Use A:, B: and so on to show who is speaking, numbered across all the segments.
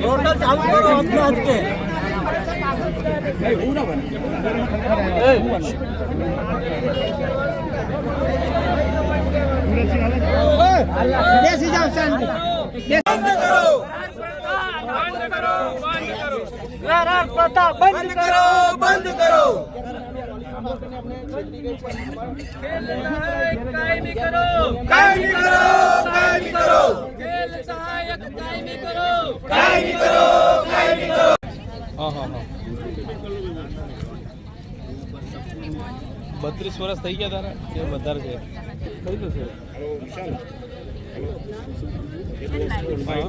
A: रोडा चालू करो अपना हट के नहीं पूरा बन देसी जाओ सैंडी बंद करो बंद करो बंद करो प्रताप बंद करो बंद करो
B: કાયમી કરો
A: કાયમી કરો કાયમી કરો
B: ખેલ સહાયક કાયમી કરો
A: કાયમી કરો કાયમી કરો
C: બત્રીસ વર્ષ થઈ ગયા તારા કે વધારે છે? થઈ જશે હા.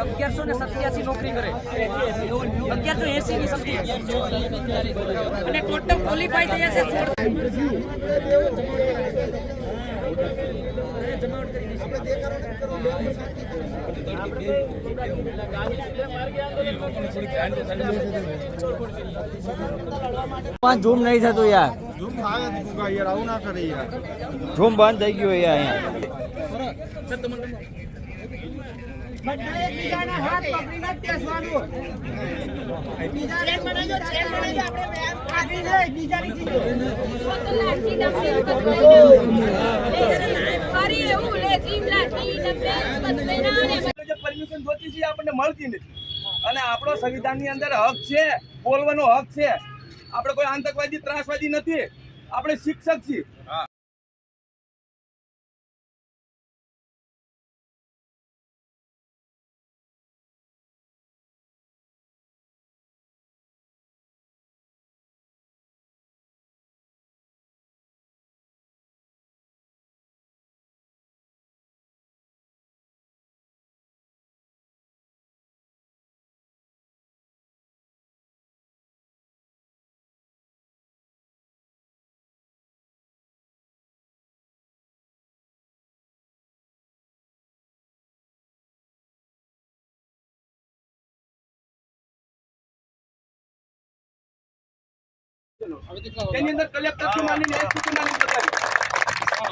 B: અગિયારસો ને સત્યાસી નોકરી કરે. અગિયારસો એસી ની સમજી અને ટોટલ ક્વોલિફાઈ થયા છે
A: જૂમ નહીં થતું યાર.
D: ઝૂમ
A: બંધ થઈ ગયું યાર અહીંયા
E: ફરી એવું લે જીમલા ટી ડબ્બે
F: જે પરમિશન જોતી છે આપણને મળતી નથી. અને આપણો સંવિધાનની અંદર હક છે બોલવાનો હક છે. આપણે કોઈ આતંકવાદી ત્રાસવાદી નથી. આપણે શિક્ષક છીએ. તેની અંદર કલેક્ટરથી માંડીને એક સુધી માંડીને બતાવી.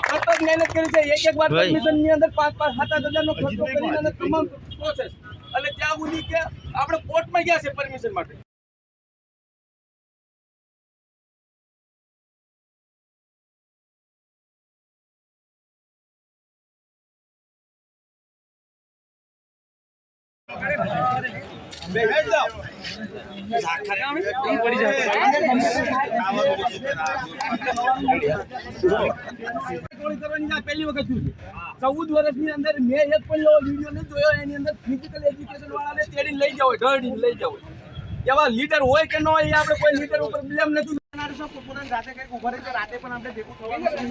F: સતત મહેનત કરી છે એક એક વાર. પરમિશનની અંદર પાંચ પાંચ સાત આઠ હજાર નો ખર્ચો કરીને તમામ પ્રોસેસ એટલે ત્યાં સુધી કે આપણે કોર્ટમાં ગયા છે પરમિશન માટે. પહેલી વખત ચૌદ વર્ષની અંદર મેં એક પણ વીડિયો નહીં જોયો, એની અંદર ફિઝિકલ એજ્યુકેશન વાળાને તેડીને લઈ જાવ ઢળીને લઈ જાવ એવા લીડર હોય કે ન હોય આપણે કોઈ લીડર ઉપર બ્લેમ નથી કંઈક ઊભા રહે રાતે પણ આપણે ભેગું થવાનું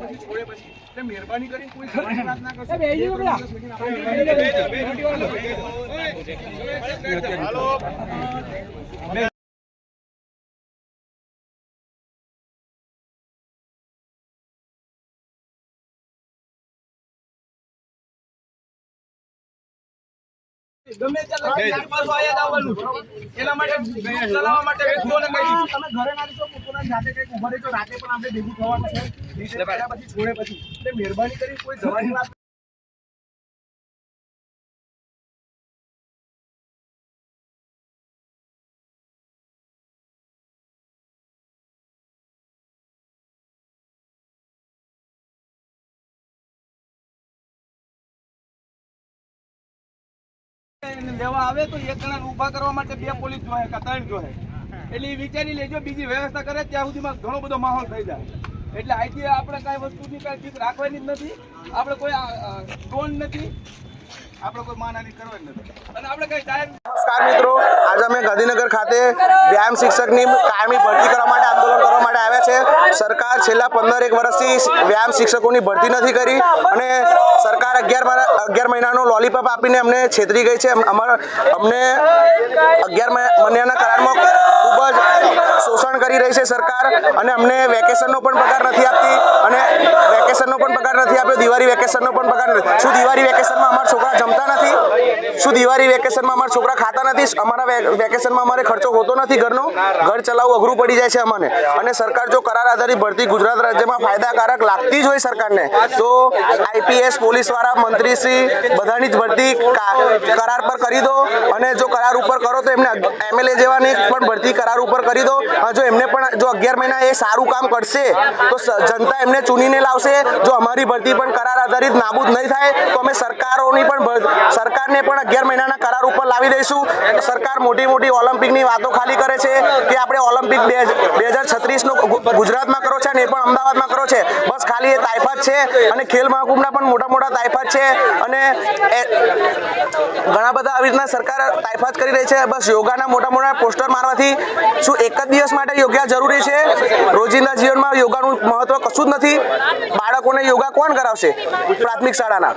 F: પછી છોડે પછી. એટલે મહેરબાની કરીને કોઈ વાત ના કરશો. ગમે ત્યારે પાછું આયા આવવાનું એના માટે ચલાવવા માટે વ્યક્તિઓને કહી તમે ઘરે ના પોતાના જાતે કંઈક ઊભા રહેજો, રાતે પણ આપણે ભેગું થવાનું છે. પછી છોડે પછી. એટલે મહેરબાની કરી કોઈ જવાની વાત લેવા આવે તો એક જણા ઊભા કરવા માટે બે પોલીસ જોહે કે ત્રણ જોહે એટલે વિચારી લેજો બીજી વ્યવસ્થા કરે ત્યાં સુધીમાં ઘણો બધો માહોલ થઈ જાય. એટલે અહીંથી આપણે કાંઈ વસ્તુની કાંઈ ચીજ રાખવાની જ નથી. આપણે કોઈ ડ્રોન નથી.
D: આપણે કોઈ માનહાનિ કરવા જ નથી.
F: અને આપણે કઈ ટાઈમ
G: નમસ્કાર મિત્રો. આજે અમે ગાંધીનગર ખાતે વ્યાયામ શિક્ષકની કાયમી ભરતી કરવા માટે આંદોલન કરવા માટે આવ્યા સરકાર છેલ્લા પંદર એક વર્ષથી વ્યાયામ શિક્ષકોની ભરતી નથી કરી અને સરકાર અગિયાર અગિયાર મહિનાનો લોલીપોપ આપીને અમને છેતરી ગઈ છે. અમારા અમને અગિયાર મહિનાના કરારમાં કરી રહી છે સરકાર અને અમને વેકેશનનો પણ પગાર નથી આપતી અને વેકેશનનો પણ પગાર નથી આપ્યો, દિવાળી વેકેશનનો પણ પગાર નથી. શું દિવાળી વેકેશનમાં અમારા છોકરા જમતા નથી? શું દિવાળી વેકેશનમાં અમારા છોકરા ખાતા નથી? અમારા વેકેશનમાં અમારે ખર્ચો હોતો નથી ઘરનો? ઘર ચલાવવું અઘરું પડી જાય છે અમને. અને સરકાર જો કરાર આધારિત ભરતી ગુજરાત રાજ્યમાં ફાયદાકારક લાગતી જ હોય સરકારને, તો આઈપીએસ, પોલીસવાળા, મંત્રીશ્રી બધાની જ ભરતી કરાર પર કરી દો. અને જો કરાર ઉપર કરો તો એમને એમએલએ જેવાની પણ ભરતી કરાર ઉપર કરી દો. જો એમને પણ જો અગિયાર મહિના એ સારું કામ કરશે, તો જનતા એમને ચૂનીને લાવશે. જો અમારી ભરતી પણ કરાર આધારિત નાબૂદ નહીં થાય, તો અમે સરકારોની પણ સરકારને પણ અગિયાર મહિનાના કરાર ઉપર લાવી દઈશું. સરકાર મોટી મોટી ઓલિમ્પિકની વાતો ખાલી કરે છે કે આપણે ઓલિમ્પિક બે બે હજાર છત્રીસનો ગુજરાતમાં કરો છે અને એ પણ અમદાવાદમાં કરો છે. બસ ખાલી એ તાઇફાત છે અને ખેલ મહાકુંભના પણ મોટા મોટા તાઇફાત છે અને ઘણા બધા આવી રીતના સરકાર તાઇફાત કરી રહી છે. બસ યોગાના મોટા મોટા પોસ્ટર મારવાથી શું એક જ દિવસ માટે યોગા જરૂરી છે? રોજિંદા જીવનમાં યોગાનું મહત્વ કશું જ નથી. બાળકોને યોગા કોણ કરાવશે? પ્રાથમિક શાળાના.